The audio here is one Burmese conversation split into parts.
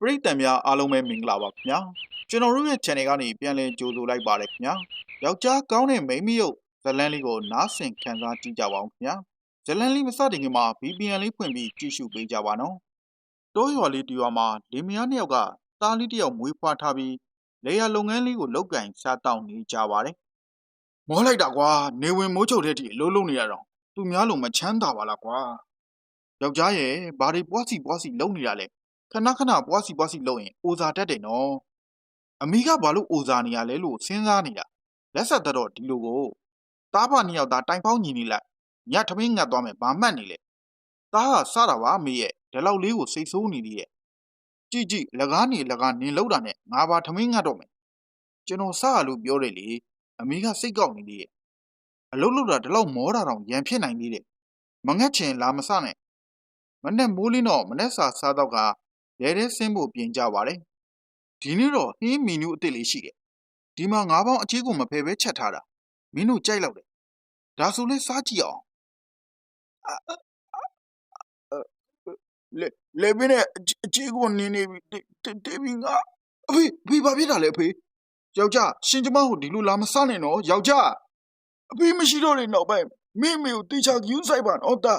ပရိသတ်များအားလုံးပဲမင်္ဂလာပါခင်ဗျာကျွန်တော်တို့ရဲ့ channel ကနေပြန်လည်ကြိုဆိုလိုက်ပါတယ်ခင်ဗျာယောက်ျားကောင်းတဲ့မိန်းမရုပ်ဇတ်လန်းလေးကိုနားဆင်ခံစားကြည့်ကြပါအောင်ခင်ဗျာဇတ်လန်းလေးမစတင်ခင်မှာ VPN လေးဖွင့်ပြီးကြည့်ရှုပေးကြပါနော်တိုးရွာလေးတူရွာမှာလင်မယားနှစ်ယောက်ကသားလေးတစ်ယောက်မွေးဖွားထားပြီးလေယာလုပ်ငန်းလေးကိုလုပ်ကင်စားတောင်းနေကြပါတယ်မောလိုက်တာကွာနေဝင်မိုးချုပ်တဲ့အထိအလုံးလုံးနေရတော့သူများလုံးမချမ်းသာပါလားကွာယောက်ျားရဲ့ဘာတွေပွားစီပွားစီလုပ်နေတာလဲ ခဏခဏပွားစီပွားစီလုပ်ရင်အိုစာတတ်တယ်နော်အမိကဘာလို့အိုစာနေရလဲလို့စဉ်းစားနေတာလက်ဆက်သက်တော့ဒီလိုကိုတားဖနှစ်ယောက်သားတိုင်ပေါင်းညီနေလိုက်ညထမင်းငတ်သွားမယ်ဘာမှတ်နေလဲတားကစတာပါအမေရဲ့ဒီလောက်လေးကိုစိတ်ဆိုးနေသေးရဲ့ကြည့်ကြည့်လကားနေလကားနင်လောက်တာနဲ့ငါပါထမင်းငတ်တော့မယ်ကျွန်တော်စရလို့ပြောတယ်လေအမေကစိတ်ကောက်နေသေးရဲ့အလုံးလုံးတာဒီလောက်မောတာတောင်ရန်ဖြစ်နိုင်သေးတယ်မငတ်ချင်လာမစနဲ့မနဲ့မိုးလင်းတော့မနဲ့စာစားတော့က ရဲတဲ့ဆင်းဖို့ပြင်ကြပါတယ်။ဒီနေ့တော့ဟင်းမီနူးအစ်စ်လေးရှိတယ်။ဒီမှာငါးပေါင်းအချေးကိုမဖယ်ပဲချက်ထားတာ။မင်းတို့ကြိုက်လောက်တယ်။ဒါဆိုလဲစားကြည့်အောင်။လေလေဘင်းနဲ့အချေးကိုနင်းနေပြီတေးပြီးငါအဖေအဖေဘာဖြစ်တာလဲအဖေ။ယောက်ျားရှင်ကျမကိုဒီလိုလာမစားနဲ့နော်ယောက်ျားအဖေမရှိတော့တဲ့နောက်ပိုင်းမင်းမေကိုတေချာယူဆိုင်ပါနော်တာ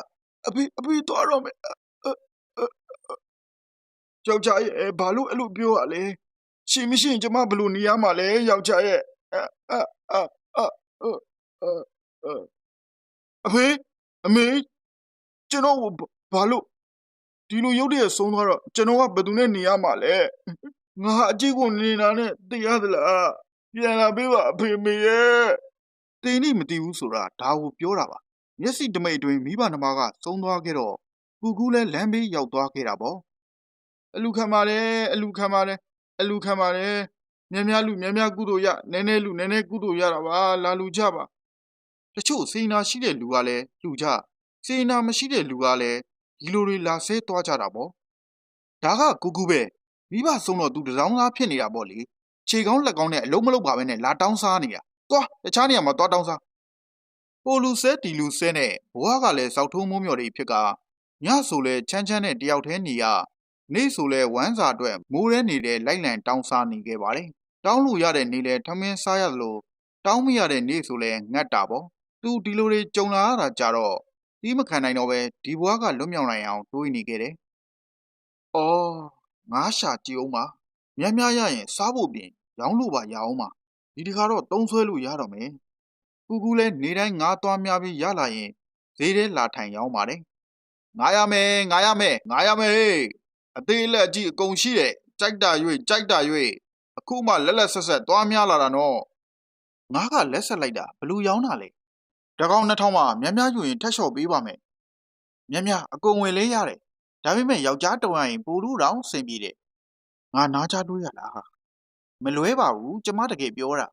အဖေအဖေသွားတော့မယ် ယောက်ျားရဲ့ဘာလို့အဲ့လိုပြောရလဲရှင်မရှိရင်ကျမဘယ်လိုနေရမှာလဲယောက်ျားရဲ့အအအအအအအဖေအမေကျွန်တော်ဘာလို့ဒီလိုရုပ်တရက်ဆုံးသွားတော့ကျွန်တော်ကဘယ်သူနဲ့နေရမှာလဲငါအကြည့်ကိုနေတာနဲ့တရားသလားပြန်လာပေးပါအဖေမေရဲ့တင်းနေမတည်ဘူးဆိုတာဒါကိုပြောတာပါမျက်စိတမိတ်အတွင်းမိဘနှမကသုံးသွားခဲ့တော့ကူကူလည်းလမ်းဘေးရောက်သွားခဲ့တာပေါ့ အလူခံပါတယ်အလူခံပါတယ်အလူခံပါတယ်မြများလူမြများကုသိုလ်ရနည်းနည်းလူနည်းနည်းကုသိုလ်ရတာပါလာလူကြပါတချို့စေနာရှိတဲ့လူကလည်းလူကြစေနာမရှိတဲ့လူကလည်းဒီလိုတွေလာဆဲသွားကြတာပေါ့ဒါကကူကူပဲမိဘဆုံးတော့သူတစောင်းသားဖြစ်နေတာပေါ့လေခြေကောင်းလက်ကောင်းနဲ့အလုံးမလုံးပါပဲနဲ့လာတောင်းစားနေတာသွားတခြားနေရာမှာသွားတောင်းစားပိုလူဆဲတီလူဆဲနဲ့ဘဝကလည်းစောက်ထုံးမိုးမြော်တွေဖြစ်ကညဆိုလဲချမ်းချမ်းနဲ့တယောက်တည်းနေရ နေ့ဆိုလဲဝမ်းစာအတွက်မိုးရဲနေတဲ့လိုက်လံတောင်းစားနေခဲ့ပါတယ်။တောင်းလို့ရတဲ့နေ့လဲထမင်းစားရသလိုတောင်းမရတဲ့နေ့ဆိုလဲငတ်တာပေါ့။သူဒီလိုတွေကြုံလာရတာကြတော့ဒီမခံနိုင်တော့ပဲဒီဘွားကလွတ်မြောက်နိုင်အောင်တွေးနေခဲ့တယ်။အော်ငါးရှာကြည့်အောင်ပါ။မြတ်များရရင်စားဖို့ပြင်ရောင်းလို့ပါရအောင်ပါ။ဒီတခါတော့တုံးဆွဲလို့ရတော့မယ်။ကူကူလဲနေတိုင်းငါးသွားများပြီးရလာရင်ဈေးထဲလာထိုင်ရောင်းပါတယ်။ငါရမယ်ငါရမယ်ငါရမယ် အသေးလက်အကြီးအကုန်ရှိတယ်ကြိုက်တာ၍ကြိုက်တာ၍အခုမှလက်လက်ဆက်ဆက်သွားများလာတာနော်ငါကလက်ဆက်လိုက်တာဘလူရောင်းတာလေတကောင်2000မှမြများယူရင်ထက်လျှော့ပေးပါမယ်မြများအကုန်ဝင်လေးရတယ်ဒါပေမဲ့ယောက်ျားတုံရရင်ပိုလူတောင်စင်ပြေတယ်ငါနားချတွေးရလားမလွဲပါဘူးကျမတကယ်ပြောတာ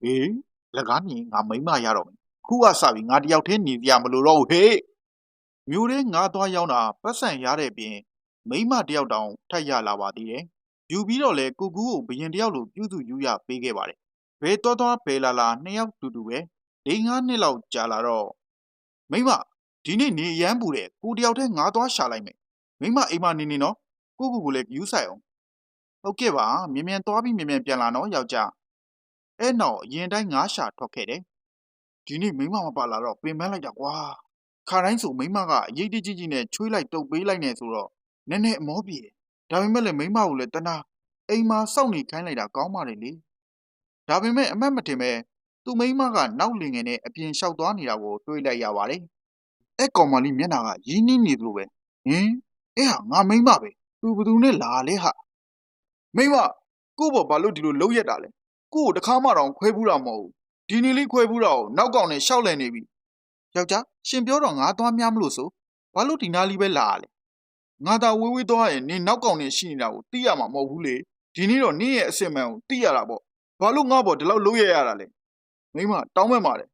ဟေးလက်ကားမြင်ငါမိမရတော့မယ်ခုကစပြီးငါတယောက်တည်းနေပြမလို့တော့ဘူးဟေးမျိုးလေးငါသွားရောက်တာပတ်စံရတဲ့ပြင် မိမတယောက်တောင် ထပ်ရလာပါသေးတယ်။ယူပြီးတော့လေကိုကူကိုဘရင်တယောက်လို ပြုစုယူရပေးခဲ့ပါတယ်။ဘယ်တော့တော့ဘယ်လာလာ နှစ်ယောက်တူတူပဲ၄၅နှစ်လောက် ကြာလာတော့ မိမဒီနေ့ နေရမ်းပူတယ် ကိုတယောက်တည်း ငါသွားရှာလိုက်မယ်။မိမအိမ်မနေနေနော် ကိုကူကိုလည်းယူဆိုင်အောင်။ဟုတ်ကဲ့ပါ မြင်မြန်သွားပြီး မြင်မြန်ပြန်လာနော် ယောက်ျား။အဲ့နောက် အရင်တိုင်း ငါရှာထွက်ခဲ့တယ်။ဒီနေ့ မိမမပါလာတော့ ပင်ပန်းလိုက်တာကွာ။ခါတိုင်းဆို မိမက အရေးတကြီးကြီးနဲ့ ချွေးလိုက် တုပ်ပေးလိုက်နေဆိုတော့ နည်းနည်းအမောပြေတယ်ဒါပေမဲ့လည်းမိမကိုလည်းတနာအိမ်မှာစောင့်နေခိုင်းလိုက်တာကောင်းပါတယ်လေဒါပေမဲ့အမတ်မတင်ပဲသူမိမကနောက်လင်ငယ်နဲ့အပြင်လျှောက်သွားနေတာကိုတွေးလိုက်ရပါတယ်အဲ့ကောင်မလေးမျက်နှာကရင်းနှီးနေသလိုပဲဟင်အဲ့ဟာငါမိမပဲသူဘသူနဲ့လာလဲဟာမိမကို့ဘောဘာလို့ဒီလိုလုံးရက်တာလဲကို့ကိုတခါမှတော့ခွဲဘူးတာမဟုတ်ဘူးဒီနေ့လေးခွဲဘူးတာကိုနောက်ကောင်နဲ့ရှောက်လည်နေပြီယောက်ျားရှင်ပြောတော့ငါသွားများမလို့ဆိုဘာလို့ဒီနားလေးပဲလာရလဲ ငါသာဝေးဝေးသွားရင်နင်နောက်ကောင်နေရှိနေတာကိုသိရမှာမဟုတ်ဘူးလေဒီနေ့တော့နင့်ရဲ့အစင်မှန်ကိုသိရတာပေါ့ဘာလို့ငါ့ဘောဒီလောက်လုံးရရတာလဲမိမတောင်းမဲ့ပါတယ်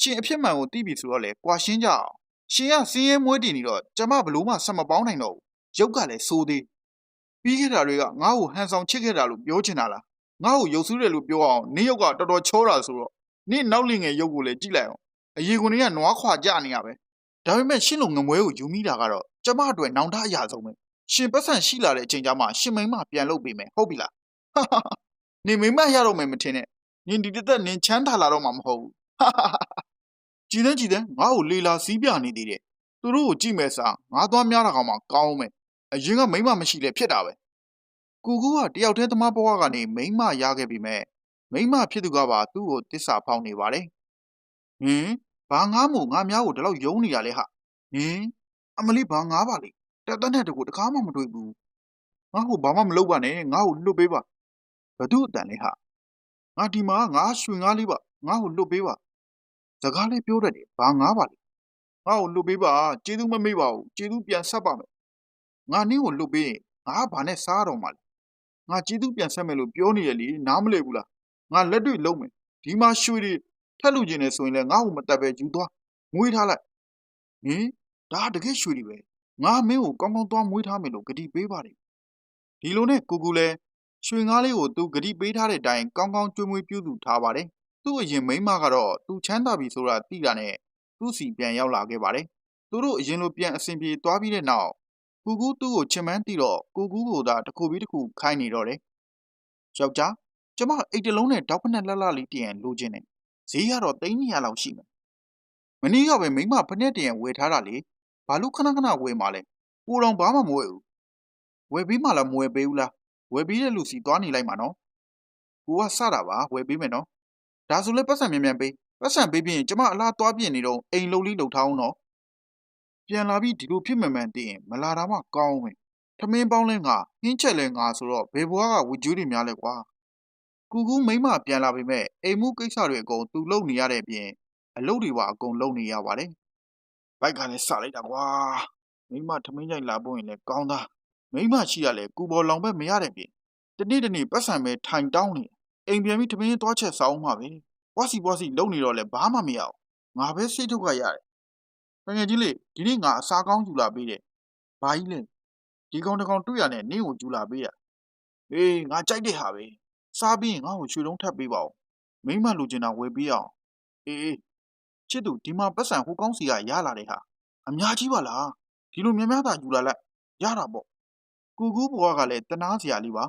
ရှင်အဖြစ်မှန်ကိုသိပြီဆိုတော့လေကွာရှင်းကြအောင်ရှင်ကစင်းရဲမွေးတည်နေတော့ကျမဘလို့မှဆက်မပေါင်းနိုင်တော့ဘူးရုပ်ကလည်းစိုးသေးပြီးခဲ့တာတွေကငါ့ကိုဟန်ဆောင်ချစ်ခဲ့တာလို့ပြောချင်တာလားငါ့ကိုရုပ်ဆူးတယ်လို့ပြောအောင်နင့်ရုပ်ကတော်တော်ချောတာဆိုတော့နင့်နောက်လင်ငယ်ရုပ်ကိုလည်းကြည့်လိုက်အောင်အရေခွန်တွေကနွားခွာကြနေရပဲဒါပေမဲ့ရှင်းလို့ငမွဲကိုယူမိတာကတော့ ကျမအတွက်နောင်တအရာဆုံးပဲရှင်ပတ်စံရှိလာတဲ့အချိန်ကျမှရှင်မိန်းမပြန်လုပ်ပေးမယ်ဟုတ်ပြီလားဟာဟာဟာနင်မိန်းမရတော့မယ်မထင်နဲ့နင်ဒီတစ်သက်နင်ချမ်းသာလာတော့မှာမဟုတ်ဘူးဟာဟာဟာဟာကြည်တဲ့ကြည်တဲ့ငါ့ကိုလေလာစီးပြနေသေးတယ်သူတို့ကိုကြည့်မဲ့စားငါသွားများတာကောင်မှကောင်းမယ်အရင်ကမိန်းမမရှိလဲဖြစ်တာပဲကူကူကတယောက်တည်းသမားဘဝကနေမိန်းမရခဲ့ပြီမဲ့မိန်းမဖြစ်သူကပါသူ့ကိုတစ္ဆာဖောက်နေပါတယ်ဟင်ဘာငားမို့ငါများကိုဒီလောက်ယုံနေရလဲဟာဟင် အမလေးဘာငားပါလေတက်တက်နဲ့တကူတကားမှမတွေ့ဘူးငါ့ကိုဘာမှမလုပ်ပါနဲ့ငါ့ကိုလွတ်ပေးပါဘသူအတန်လဲဟာငါဒီမှာငါရွှေငားလေးပါငါ့ကိုလွတ်ပေးပါစကားလေးပြောတတ်တယ်ဘာငားပါလေငါ့ကိုလွတ်ပေးပါကျေးဇူးမမေ့ပါဘူးကျေးဇူးပြန်ဆက်ပါမယ်ငါနင်းကိုလွတ်ပေးရင်ငါဘာနဲ့စားတော့မှာလဲငါကျေးဇူးပြန်ဆက်မယ်လို့ပြောနေရလေနားမလည်ဘူးလားငါလက်တွေ့လုံးမယ်ဒီမှာရွှေတွေထက်လူကျင်နေဆိုရင်လည်းငါ့ကိုမတက်ပဲယူသွားငွေထားလိုက်ဟင် ဒါတကယ်ရွှေတွေပဲငါမင်းကိုကောင်းကောင်းသွားမွေးထားမယ်လို့ဂတိပေးပါတယ်ဒီလိုနဲ့ကူကူလည်းရွှေငါးလေးကိုသူဂတိပေးထားတဲ့အတိုင်းကောင်းကောင်းကျွေးမွေးပြုစုထားပါတယ်သူ့အရင်မိန်းမကတော့သူချမ်းသာပြီဆိုတာသိတာနဲ့သူ့စီပြန်ရောက်လာခဲ့ပါတယ်သူတို့အရင်လိုပြန်အဆင်ပြေသွားပြီးတဲ့နောက်ကူကူသူ့ကိုချင်မန်းသိတော့ကူကူကိုသာတစ်ခုပြီးတစ်ခုခိုင်းနေတော့တယ်ယောက်ျားကျမအိတ်တလုံးနဲ့တောက်ဖက်နဲ့လှလှလေးတည်ရန်လိုချင်တယ်ဈေးကတော့သိန်း200လောက်ရှိမယ်မနေ့ကပဲမိန်းမဖက်နဲ့တည်ရန်ဝယ်ထားတာလေ ဘာလို့ခဏခဏဝယ်มาလဲကိုတော်ဘာမှမဝယ်ဘူးဝယ်ပြီးမှလားမဝယ်ပေးဘူးလားဝယ်ပြီးတဲ့လူစီသွားနေလိုက်မှာနော်ကိုကစတာပါဝယ်ပေးမယ်နော်ဒါဆိုလဲပတ်စံမြန်မြန်ပေးပတ်စံပေးပြီးရင်ကျမအလားသွားပြင်နေတော့အိမ်လုံးလေးလှုပ်ထားအောင်နော်ပြန်လာပြီးဒီလိုဖြစ်မှန်မှန်သိရင်မလာတာမှကောင်းမယ်ထမင်းပေါင်းလဲငါဟင်းချက်လဲငါဆိုတော့ဘယ်ဘွားကဝကြူးတွေများလဲကွာကူကူမိမပြန်လာပေမဲ့အိမ်မှုကိစ္စတွေအကုန်သူ့လုပ်နေရတဲ့အပြင်အလုပ်တွေပါအကုန်လုပ်နေရပါတယ် ဘိုက်ကလည်းစလိုက်တာကွာမိမထမင်းကြိုက်လာဖို့ရင်လည်းကောင်းသားမိမရှိရလဲကူပေါ်လောင်ဘက်မရတဲ့ပြင်တနေ့တနေ့ပတ်စံပဲထိုင်တောင်းနေအိမ်ပြန်ပြီးထမင်းသွားချက်စားအောင်ပါပဲပွားစီပွားစီလုပ်နေတော့လဲဘာမှမရအောင်ငါပဲစိတ်ထုတ်ခရတယ်တကယ်ကြီးလေဒီနေ့ငါအစားကောင်းယူလာပေးတယ်ဘာကြီးလဲဒီကောင်တစ်ကောင်တွေ့ရနဲ့နင်းကိုယူလာပေးတာဟေးငါကြိုက်တဲ့ဟာပဲစားပြီးရင်ငါ့ကိုရွှေလုံးထပ်ပေးပါဦးမိမလူချင်တာဝယ်ပေးအောင်အေးအေး ချစ်သူဒီမှာပတ်စံဟိုကောင်းစီကရလာတဲ့ဟာအများကြီးပါလားဒီလိုများများသာယူလာလိုက်ရတာပေါ့ကူကူဘွားကလည်းတနာစရာလေးပါ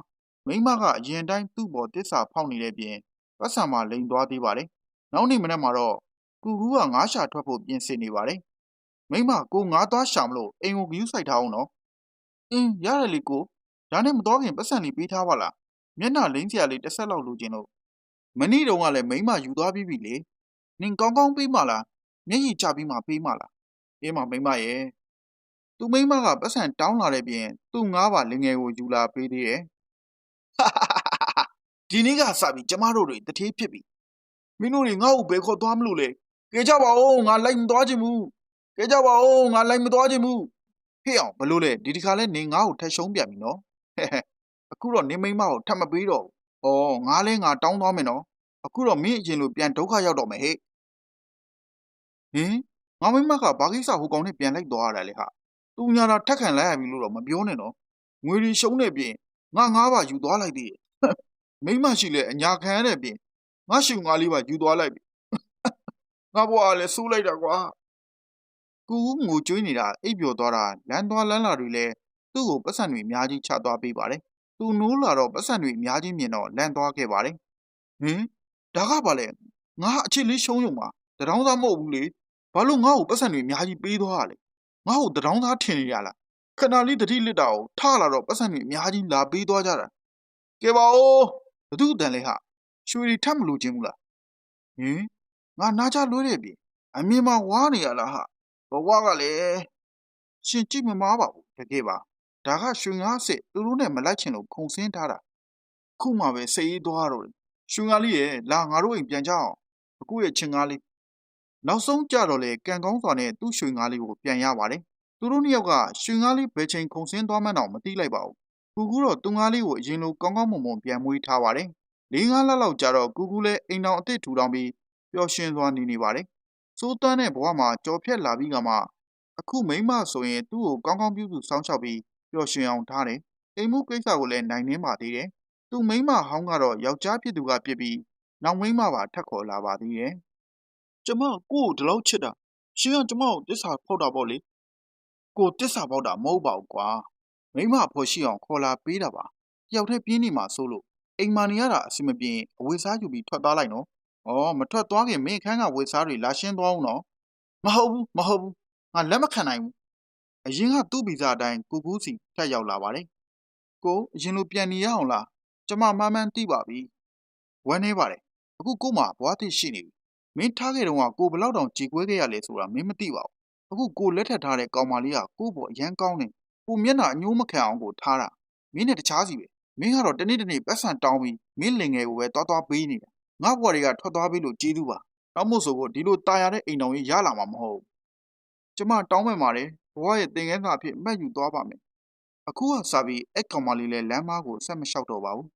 မိမကအရင်တိုင်းသူ့ပေါ်တစ္ဆာဖောက်နေတဲ့ပြင်ပတ်စံမှာလိန်သွားသေးပါတယ်နောက်နေ့မနေ့မှာတော့ကူကူကငါးရှာထွက်ဖို့ပြင်ဆင်နေပါတယ်မိမကိုငါးသွားရှာမလို့အိမ်ကိုဂယူးဆိုင်ထားအောင်နော်အင်းရတယ်လေကိုဒါနဲ့မတော်ခင်ပတ်စံလေးပေးထားပါလားမျက်နှာလိမ့်စရာလေးတစ်ဆက်လောက်လိုချင်လို့မနေ့တုန်းကလည်းမိမယူသွားပြီးပြီလေ နင်ကောင်းကောင်းပေးမလားမျက်ရည်ချပြီးမှပေးမလားအေးမမိမရဲ့သူမိမကပတ်စံတောင်းလာတဲ့ပြင်သူ့ငားပါလငယ်ကိုယူလာပေးသေးတယ်ဒီနေ့ကစပြီးကျမတို့တွေတထေးဖြစ်ပြီမင်းတို့တွေငါ့ကိုဘယ်ခေါ်သွားမလို့လဲကြကြပါဦးငါလိုက်မသွားချင်ဘူးကြကြပါဦးငါလိုက်မသွားချင်ဘူးဟေ့အောင်ဘလို့လဲဒီဒီခါလဲနင်ငါ့ကိုထက်ရှုံးပြန်ပြီနော်ဟဲ့ဟဲ့အခုတော့နင်မိမကိုထပ်မပေးတော့ဘူးဩငါလဲငါတောင်းသွားမယ်နော်အခုတော့မင်းအရင်လိုပြန်ဒုက္ခရောက်တော့မယ်ဟဲ့ ဟင်ငါမိမကဘာကိစ္စဟိုကောင်နဲ့ပြန်လိုက်သွားရတာလဲဟာသူညာတာထက်ခံလိုက်ရပြီလို့တော့မပြောနဲ့နော်ငွေတွေရှုံးနေပြင်ငါငါးပါယူသွားလိုက်သေးတယ်မိမရှိလဲအညာခံရတဲ့ပြင်ငါရှူငါလေးပါယူသွားလိုက်ပြီငါဘွားကလည်းစိုးလိုက်တာကွာကူဦးငိုကြွေးနေတာအိပ်ပျော်သွားတာလမ်းသွားလမ်းလာတွေလဲသူ့ကိုပတ်စံတွေအများကြီးချသွားပေးပါတယ်သူနိုးလာတော့ပတ်စံတွေအများကြီးမြင်တော့လမ်းသွားခဲ့ပါတယ်ဟင်ဒါကဘာလဲငါအချစ်လေးရှုံးယုံပါတရောင်းသားမဟုတ်ဘူးလေ ဘာလို့ငါ့ကိုပတ်စံတွေအများကြီးပေးသွားရလဲငါ့ကိုတရောင်းသားထင်နေရလားခဏလေးတတိလစ်တာကိုထလာတော့ပတ်စံတွေအများကြီးလာပေးသွားကြတာကဲပါဦးဘသူအတန်လဲဟာရွှေတွေထပ်မလို့ခြင်းဘူးလားဟင်ငါနားချလွှဲတဲ့ပြီအမြင်မှာဝါနေရလားဟာဘဝကလည်းရှင်ကြည့်မမားပါဘူးတကယ်ပါဒါကရွှေငါးစစ်သူတို့နဲ့မလိုက်ချင်လို့ခုံစင်းထားတာခုမှပဲစိတ်အေးသွားတော့တယ်ရွှေငါးလေးရဲ့လာငါတို့အိမ်ပြန်ကြအောင်အခုရဲ့ချင်းငါးလေး နောက်ဆုံးကြတော့လေကံကောင်းစွာနဲ့သူ့ရွှေငါးလေးကိုပြန်ရပါတယ်သူတို့နှစ်ယောက်ကရွှေငါးလေးဘယ်ချိန်ခုံစင်းသွားမှန်းတော့မသိလိုက်ပါဘူးကူကူတော့သူငါးလေးကိုအရင်လိုကောင်းကောင်းမွန်မွန်ပြန်မွေးထားပါတယ်လေးငါးလလောက်ကြာတော့ကူကူလည်းအိမ်တော်အစ်စ်ထူထောင်ပြီးပျော်ရွှင်စွာနေနေပါတယ်စိုးတန်းတဲ့ဘဝမှာကြော်ဖြတ်လာပြီးကမှအခုမိမဆိုရင်သူ့ကိုကောင်းကောင်းပြုစုစောင့်ရှောက်ပြီးပျော်ရွှင်အောင်ထားတယ်အိမ်မှုကိစ္စကိုလည်းနိုင်နှင်းပါသေးတယ်သူမိမဟောင်းကတော့ယောက်ျားဖြစ်သူကဖြစ်ပြီးနောက်မိမပါထက်ခေါ်လာပါသေးတယ် ကျမကို့ကိုဒီလောက်ချစ်တာရှင်ကကျမကိုတစ္ဆာဖောက်တာပေါ့လေကိုတစ္ဆာဖောက်တာမဟုတ်ပါဘူးကွာမိမအဖော်ရှိအောင်ခေါ်လာပေးတာပါတယောက်တည်းပြင်းနေမှာစိုးလို့အိမ်မာနေရတာအဆင်မပြေရင်အဝေစားယူပြီးထွက်သွားလိုက်နော်ဩမထွက်သွားခင်မင်းအခန်းကဝေစားတွေလာရှင်းသွားအောင်နော်မဟုတ်ဘူးမဟုတ်ဘူးငါလက်မခံနိုင်ဘူးအရင်ကသူ့ဗီဇအတိုင်းကိုကူးစီထပ်ရောက်လာပါတယ်ကိုအရင်လိုပြန်နေရအောင်လားကျမမှန်းမှန်းသိပါပြီဝမ်းနေပါတယ်အခုကို့မှာဘွားသစ်ရှိနေပြီ မင်းထားခဲ့တော့ကကိုဘလောက်တောင်ကြေကွဲခဲ့ရလဲဆိုတာမင်းမသိပါဘူးအခုကိုလက်ထပ်ထားတဲ့ကောင်မလေးကကို့ဘောအရန်ကောင်းနေကိုမျက်နှာအညိုးမခံအောင်ကိုထားတာမင်းနဲ့တခြားစီပဲမင်းကတော့တနေ့တနေ့ပတ်စံတောင်းပြီးမင်းလင်ငယ်ကိုပဲတွားတွားပေးနေတာငါ့ဘွားတွေကထွက်သွားပြီလို့ကြေးသူပါနောက်မို့ဆိုကိုဒီလိုตายရတဲ့အိမ်တော်ကြီးရလာမှာမဟုတ်ဘူးကျမတောင်းပန်ပါတယ်ဘွားရဲ့သင်ခန်းစာအဖြစ်မှတ်ယူသွားပါမယ်အခုကစားပြီးအဲ့ကောင်မလေးလည်းလမ်းမကိုဆက်မလျှောက်တော့ပါဘူး